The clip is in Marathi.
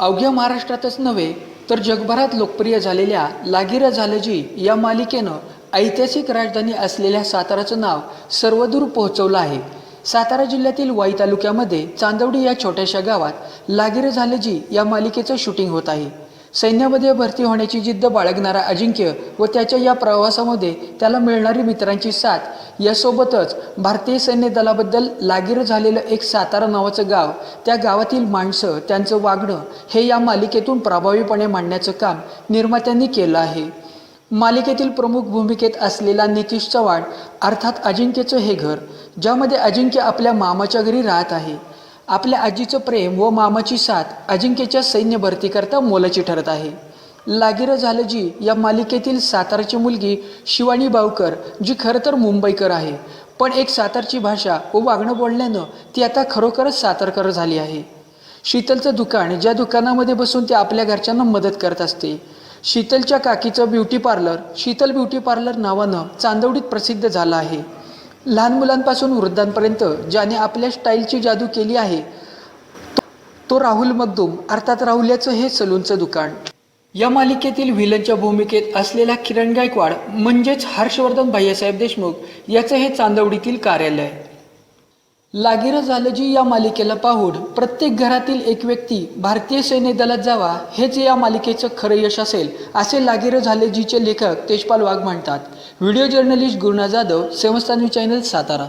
अवघ्या महाराष्ट्रातच नव्हे तर जगभरात लोकप्रिय झालेल्या लागिर झालजी या मालिकेनं ऐतिहासिक राजधानी असलेल्या साताराचं नाव सर्वदूर पोहोचवलं आहे. सातारा जिल्ह्यातील वाई तालुक्यामध्ये चांदवडी या छोट्याशा गावात लागिरं झालजी या मालिकेचं शूटिंग होत आहे. सैन्यामध्ये भरती होण्याची जिद्द बाळगणारा अजिंक्य व त्याच्या या प्रवासामध्ये त्याला मिळणारी मित्रांची साथ यासोबतच भारतीय सैन्य दलाबद्दल लागीर झालेलं एक सातारा नावाचं गाव त्या गावातील माणसं त्यांचं वागणं हे या मालिकेतून प्रभावीपणे मांडण्याचं काम निर्मात्यांनी केलं आहे. मालिकेतील प्रमुख भूमिकेत असलेला नितीश चव्हाण अर्थात अजिंक्यचं हे घर ज्यामध्ये अजिंक्य आपल्या मामाच्या घरी राहत आहे. आपल्या आजीचं प्रेम व मामाची साथ अजिंक्यच्या सैन्य भरतीकरता मोलाची ठरत आहे. लागिरं झालं जी या मालिकेतील सातारची मुलगी शिवानी बावकर जी खरं तर मुंबईकर आहे. पण एक सातारची भाषा व वागणं बोलण्यानं ती आता खरोखरच सातारकर झाली आहे. शीतलचं दुकान ज्या दुकानामध्ये बसून ती आपल्या घरच्यांना मदत करत असते. शीतलच्या काकीचं beauty parlour Sheetal beauty parlour नावानं चांदवडीत प्रसिद्ध झालं आहे. लहान मुलांपासून वृद्धांपर्यंत ज्याने आपल्या स्टाईलची जादू केली आहे तो राहुल मगदूम अर्थात राहुल्याचं हे सलूनचं दुकान. या मालिकेतील व्हिलनच्या भूमिकेत असलेला किरण गायकवाड म्हणजेच हर्षवर्धन भैयासाहेब देशमुख याचं हे चांदवडीतील कार्यालय. लागिरं झालं जी या मालिकेला पाहून प्रत्येक घरातील एक व्यक्ती भारतीय सैन्य दलात जावा हेच या मालिकेचं खरं यश असेल असे लागिर झाले जीचे लेखक तेजपाल वाघ म्हणतात. व्हिडिओ जर्नलिस्ट गुरुना जाधव सेवस्तान्यू चॅनल सातारा.